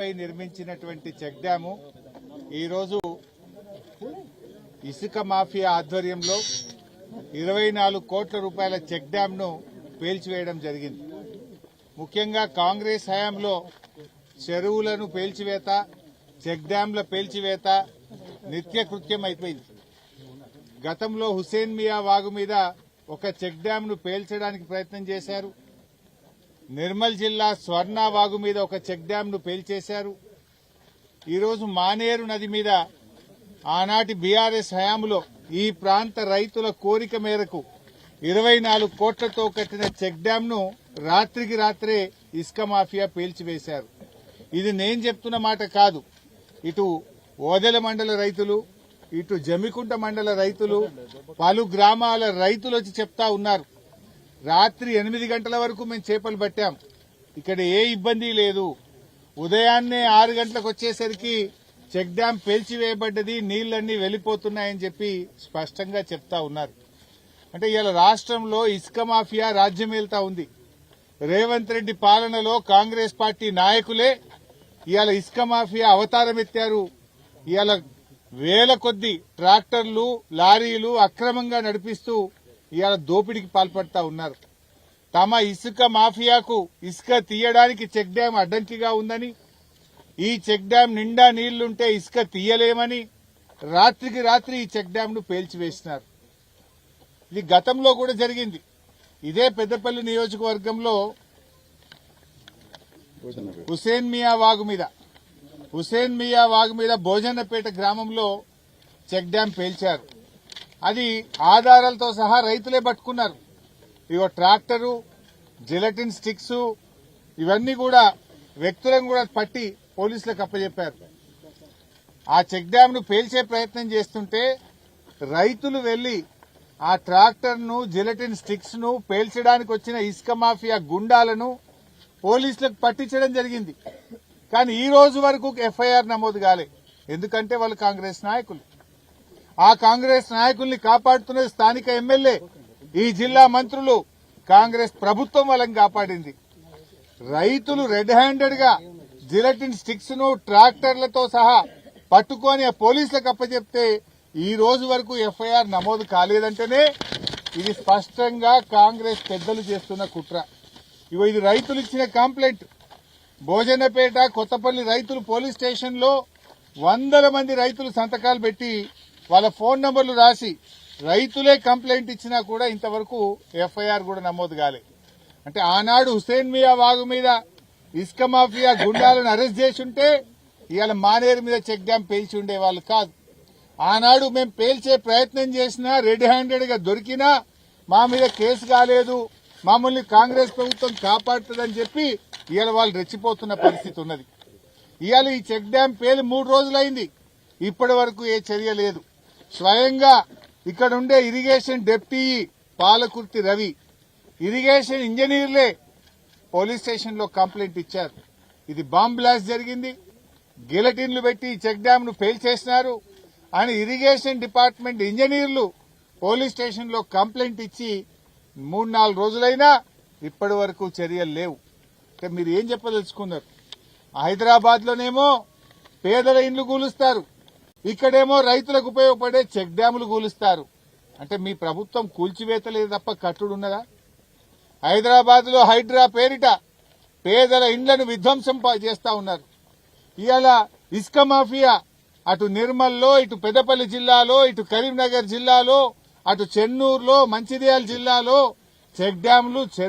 పై నిర్మించినటువంటి check dam. ఈరోజు ఇసుక మాఫియా ఆధ్వర్యంలో ఇరవై నాలుగు కోట్ల రూపాయల చెక్ డ్యాంను పేల్చివేయడం జరిగింది. ముఖ్యంగా కాంగ్రెస్ హయాంలో చెరువులను పేల్చివేత చెక్ డ్యాంల పేల్చివేత నిత్యకృత్యం అయిపోయింది. గతంలో హుసేన్ మియా వాగు మీద ఒక చెక్ డ్యాంను పేల్చడానికి ప్రయత్నం చేశారు. నిర్మల్ జిల్లా స్వర్ణ వాగు మీద ఒక చెక్ డ్యామ్ను పేల్చేశారు. ఈరోజు మానేరు నది మీద ఆనాటి బీఆర్ఎస్ హయాంలో ఈ ప్రాంత రైతుల కోరిక మేరకు ఇరవై నాలుగు కోట్లతో కట్టిన చెక్ డ్యామ్ను రాత్రికి రాత్రే ఇసుక మాఫియా పేల్చివేశారు. ఇది నేను చెప్తున్న మాట కాదు. ఇటు ఓదెల మండల రైతులు ఇటు జమికుంట మండల రైతులు పలు గ్రామాల రైతులు వచ్చి చెప్తా ఉన్నారు. రాత్రి ఎనిమిది గంటల వరకు మేము చేపలు పట్టాం. ఇక్కడ ఏ ఇబ్బంది లేదు. ఉదయాన్నే ఆరు గంటలకు వచ్చేసరికి చెక్ డ్యాం పేల్చివేయబడ్డది నీళ్ళన్నీ వెళ్ళిపోతున్నాయని చెప్పి స్పష్టంగా చెప్తా ఉన్నారు. అంటే ఇలా రాష్ట్రంలో ఇసుక మాఫియా రాజ్యమేల్తా ఉంది. రేవంత్ రెడ్డి పాలనలో కాంగ్రెస్ పార్టీ నాయకులే ఇవాళ ఇసుక మాఫియా అవతారం ఎత్తారు. ఇవాళ వేల కొద్ది ట్రాక్టర్లు లారీలు అక్రమంగా నడిపిస్తూ ఇవాళ దోపిడికి పాల్పడతా ఉన్నారు. తమ ఇసుక మాఫియాకు ఇసుక తీయడానికి చెక్ డ్యాం అడ్డంకిగా ఉందని ఈ చెక్ డ్యాం నిండా నీళ్ళుంటే ఇసుక తీయలేమని రాత్రికి రాత్రి ఈ చెక్ డ్యాంను పేల్చివేసినారు. ఇది గతంలో కూడా జరిగింది. ఇదే పెద్దపల్లి నియోజకవర్గంలో హుసేన్ మియా వాగు మీద హుసేన్ మియా వాగు మీద భోజనపేట గ్రామంలో చెక్ డ్యాం పేల్చారు. అది ఆధారాలతో సహా రైతులే పట్టుకున్నారు. ఇగో ట్రాక్టరు జిలటిన్ స్టిక్స్ ఇవన్నీ కూడా వ్యక్తులను కూడా పట్టి పోలీసులకు అప్పచెప్పారు ఆ చెక్ డ్యామ్ను పేల్చే ప్రయత్నం చేస్తుంటే రైతులు వెళ్ళి ఆ ట్రాక్టర్ను జిలటిన్ స్టిక్స్ను పేల్చడానికి వచ్చిన ఇసుక మాఫియా గుండాలను పోలీసులకు పట్టించడం జరిగింది. కానీ ఈ రోజు వరకు ఎఫ్ఐఆర్ నమోదు కాలే. ఎందుకంటే వాళ్ళు కాంగ్రెస్ నాయకులు. ఆ కాంగ్రెస్ నాయకుల్ని కాపాడుతున్నది స్థానిక ఎమ్మెల్యే ఈ జిల్లా మంత్రులు కాంగ్రెస్ ప్రభుత్వం వాళ్ళని కాపాడింది. రైతులు రెడ్ హ్యాండెడ్గా జిలటిన్ స్టిక్స్ను ట్రాక్టర్లతో సహా పట్టుకొని ఆ పోలీసులకు అప్పచెప్తే ఈ రోజు వరకు ఎఫ్ఐఆర్ నమోదు కాలేదంటేనే ఇది స్పష్టంగా కాంగ్రెస్ పెద్దలు చేస్తున్న కుట్ర. ఇగో ఇది రైతులు ఇచ్చిన కంప్లైంట్. భోజనపేట కొత్తపల్లి రైతులు పోలీస్ స్టేషన్లో వందల మంది రైతులు సంతకాలు పెట్టి వాళ్ళ ఫోన్ నంబర్లు రాసి రైతులే కంప్లైంట్ ఇచ్చినా కూడా ఇంతవరకు ఎఫ్ఐఆర్ కూడా నమోదు కాలే. అంటే ఆనాడు హుసేన్ మియా వాగు మీద ఇసుక మాఫియా గుండాలను అరెస్ట్ చేసి ఉంటే ఇవాళ మానేరు మీద చెక్ డ్యాం పేల్చి ఉండేవాళ్ళు కాదు. ఆనాడు మేము పేల్చే ప్రయత్నం చేసినా రెడ్ హ్యాండెడ్గా దొరికినా మా మీద కేసు కాలేదు మమ్మల్ని కాంగ్రెస్ ప్రభుత్వం కాపాడుతుందని చెప్పి ఇవాళ వాళ్ళు రెచ్చిపోతున్న పరిస్థితి ఉన్నది. ఇవాళ ఈ చెక్ డ్యాం పేలి మూడు రోజులైంది. ఇప్పటి వరకు ఏ చర్య లేదు. స్వయంగా ఇక్కడ ఉండే irrigation deputy Palakurthi Ravi irrigation ఇంజనీర్లే police స్టేషన్లో కంప్లైంట్ ఇచ్చారు. ఇది బాంబ్ బ్లాస్ట్ జరిగింది. గిలటిన్లు పెట్టి చెక్ డ్యామ్ను చేసినారు. అని ఇరిగేషన్ డిపార్ట్మెంట్ ఇంజనీర్లు పోలీస్ స్టేషన్లో కంప్లైంట్ ఇచ్చి మూడు నాలుగు రోజులైనా ఇప్పటి వరకు చర్యలు లేవు. అంటే మీరు ఏం చెప్పదలుచుకున్నారు? హైదరాబాద్ లోనేమో పేదల ఇండ్లు కూలుస్తారు. ఇక్కడేమో రైతులకు ఉపయోగపడే చెక్ డ్యాములు కూలుస్తారు. అంటే మీ ప్రభుత్వం కూల్చివేతలేదు తప్ప కట్టుడు ఉన్నదా? హైదరాబాద్లో హైడ్రా పేరిట పేదల ఇండ్లను విధ్వంసం చేస్తా ఉన్నారు. ఇవాళ ఇసుక మాఫియా అటు నిర్మల్లో ఇటు పెద్దపల్లి జిల్లాలో ఇటు కరీంనగర్ జిల్లాలో అటు చెన్నూరులో మంచిర్యాల జిల్లాలో చెక్ డ్యాములు చెరువు